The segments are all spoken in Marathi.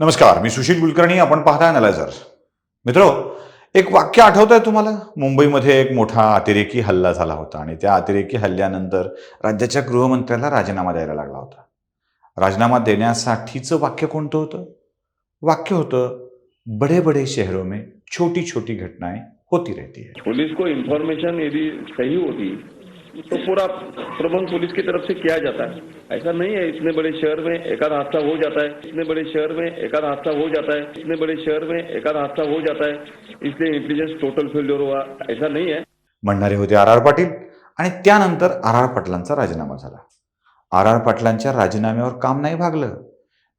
नमस्कार मी सुशील कुलकर्णी आपण पाहता अनालायझर मित्र एक वाक्य आठवत आहे तुम्हाला? मुंबईमध्ये एक मोठा अतिरेकी हल्ला झाला होता आणि त्या अतिरेकी हल्ल्यानंतर राज्याच्या गृहमंत्र्याला राजीनामा द्यायला लागला होता. राजीनामा देण्यासाठीचं वाक्य कोणतं होतं? वाक्य होतं बडे बडे शहरों में छोटी छोटी घटनाएं होती रहती है. पुलिस को इन्फॉर्मेशन यदि सही होती तो पूरा प्रबंध पुलिस की तरफ से किया जाता है। ऐसा नहीं है इतने बड़े शहर में एकाध हादसा हो जाता है इतने बड़े शहर में एकाध हादसा हो जाता है इतने बड़े शहर में एकाध हादसा हो जाता है इसलिए इंटेलिजन्स टोटल फेल्युअर हुआ। ऐसा नहीं है। म्हणणारे होते आर आर पाटील आणि त्यानंतर आर आर पाटलांचा राजीनामा झाला. आर आर पाटलांच्या राजीनाम्यावर काम नाही भागलं.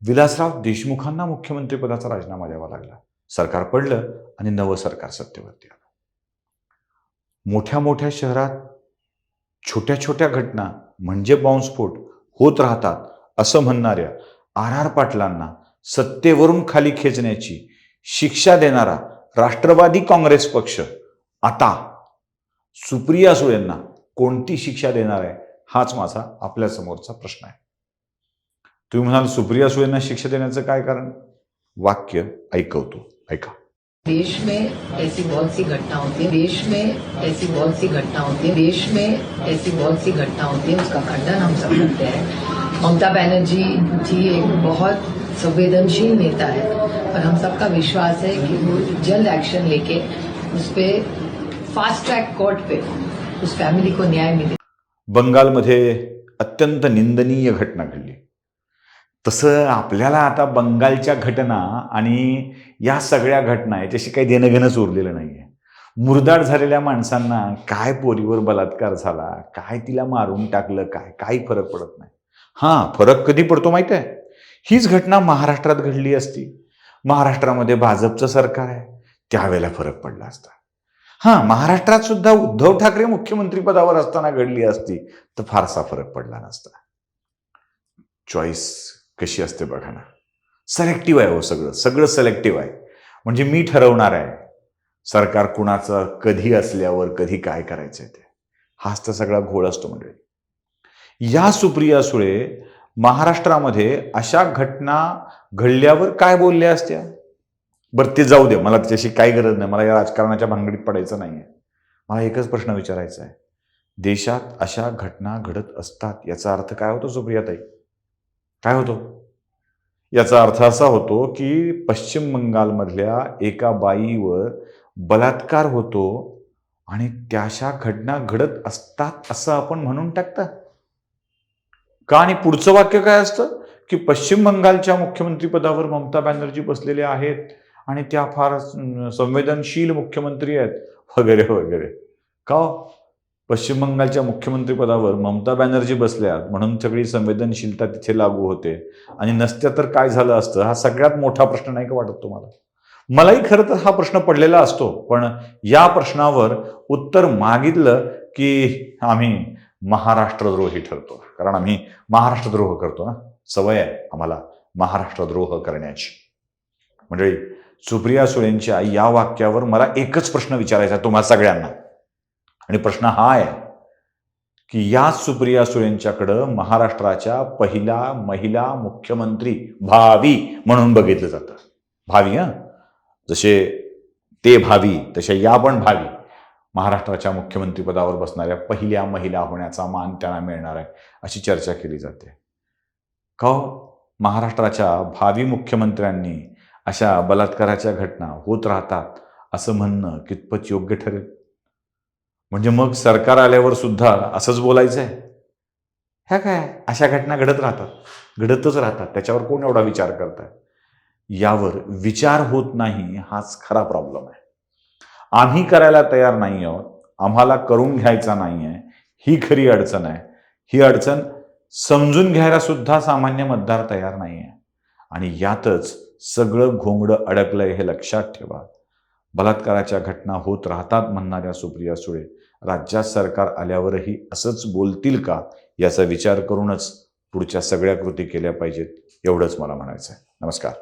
विलासराव देशमुखांना मुख्यमंत्रीपदाचा राजीनामा द्यावा लागला. सरकार पडलं आणि नवं सरकार सत्तेवरती आलं. मोठ्या मोठ्या शहरात छोट्या छोट्या घटना म्हणजे बॉम्बस्फोट होत राहतात असं म्हणणाऱ्या आर आर पाटलांना सत्तेवरून खाली खेचण्याची शिक्षा देणारा राष्ट्रवादी काँग्रेस पक्ष आता. सुप्रिया सुळेंना कोणती शिक्षा देणार आहे हाच माझा आपल्या समोरचा प्रश्न आहे. तुम्ही म्हणाल सुप्रिया सुळेंना शिक्षा देण्याचं काय कारण? वाक्य ऐकवतो. ऐका. देश में ऐसी बहुत सी घटना होती है, देश में ऐसी बहुत सी घटना होती है, देश में ऐसी बहुत सी घटना होती है, उसका खंडन हम सब करते हैं। ममता बनर्जी जी एक बहुत संवेदनशील नेता है और हम सबका विश्वास है कि वो जल्द एक्शन लेके उस पे फास्ट ट्रैक कोर्ट पे उस फैमिली को न्याय मिले। बंगाल बंगालमध्ये अत्यंत निंदनीय घटना घडली. तसं आपल्याला आता बंगालच्या घटना आणि या सगळ्या घटना याच्याशी काही देणंघेणंच उरलेलं उरलेलं नाहीये. मुरदाड झालेल्या माणसांना काय पोरीवर बलात्कार झाला काय तिला मारून टाकलं काय काही फरक पडत नाही. हां फरक कधी पडतो माहिती आहे हीच घटना महाराष्ट्रात घडली असती. महाराष्ट्रामध्ये भाजपचं सरकार आहे त्यावेळेला फरक पडला असता. हां महाराष्ट्रात सुद्धा उद्धव ठाकरे मुख्यमंत्री पदावर असताना घडली असती तर फारसा फरक पडला नसता. चॉईस कशी असते बघा ना. सिलेक्टिव्ह आहे हो सगळं. सगळं सिलेक्टिव्ह आहे. म्हणजे मी ठरवणार आहे. सरकार कुणाचं कधी असल्यावर कधी काय करायचं ते. हाच तर सगळा घोळ असतो म्हणजे या सुप्रिया सुळे महाराष्ट्रामध्ये अशा घटना घडल्यावर काय बोलल्या असत्या? बरं ते जाऊ दे. मला त्याच्याशी काही गरज नाही. मला या राजकारणाच्या भानगडीत पडायचं नाही आहे मला एकच प्रश्न विचारायचा आहे. देशात अशा घटना घडत असतात याचा अर्थ काय होतो सुप्रियाताई? काय होतो? याचा अर्थ असा होतो की पश्चिम बंगालमधल्या एका बाईवर बलात्कार होतो आणि त्याशा घटना घडत असतात असं आपण म्हणून टाकता. का आणि पुढचं वाक्य काय असतं? की पश्चिम बंगालच्या मुख्यमंत्रीपदावर ममता बॅनर्जी बसलेले आहेत आणि त्या फार संवेदनशील मुख्यमंत्री आहेत. वगैरे वगैरे. का हो? पश्चिम बंगालच्या मुख्यमंत्रीपदावर ममता बॅनर्जी बसल्यात म्हणून सगळी संवेदनशीलता तिथे लागू होते. आणि नसत्या तर काय झालं असतं? हा सगळ्यात मोठा प्रश्न नाही का वाटत तुम्हाला? मलाही खरं तर हा प्रश्न पडलेला असतो पण या प्रश्नावर उत्तर मागितलं की आम्ही महाराष्ट्रद्रोही ठरतो. कारण आम्ही महाराष्ट्रद्रोह करतो ना? सवय आहे आम्हाला महाराष्ट्रद्रोह करण्याची. म्हणजे सुप्रिया सुळेंच्या या वाक्यावर मला एकच प्रश्न विचारायचा तुम्हाला तुम्हा सगळ्यांना. आणि प्रश्न हा आहे की या सुप्रिया सुळेंच्याकडं महाराष्ट्राच्या पहिल्या महिला मुख्यमंत्री भावी म्हणून बघितलं जातं. भावी हां? जसे ते भावी तसे या पण भावी. महाराष्ट्राच्या मुख्यमंत्रीपदावर बसणाऱ्या पहिल्या महिला होण्याचा मान त्यांना मिळणार आहे अशी चर्चा केली जाते. का हो? महाराष्ट्राच्या भावी मुख्यमंत्र्यांनी अशा बलात्काराच्या घटना होत राहतात असं म्हणणं कितपत योग्य ठरेल? म्हणजे मग सरकार आल्यावर सुद्धा असंच बोलायचं आहे ह्या काय? अशा घटना घडत राहतात. घडतच राहतात. त्याच्यावर कोण एवढा विचार करताय? यावर विचार होत नाही हाच खरा प्रॉब्लेम आहे. आम्ही करायला तयार नाही आहोत. आम्हाला करून घ्यायचा नाही आहे ही खरी अडचण आहे. ही अडचण समजून घ्यायला सुद्धा सामान्य मतदार तयार नाही आहे आणि यातच सगळं घोंगडं अडकलंय हे लक्षात ठेवा. बलात्काराच्या घटना होत राहतात म्हणणाऱ्या सुप्रिया सुळे राज्यात सरकार आल्यावरही असंच बोलतील का? याचा विचार करूनच पुढच्या सगळ्या कृती केल्या पाहिजेत एवढंच मला म्हणायचं आहे नमस्कार.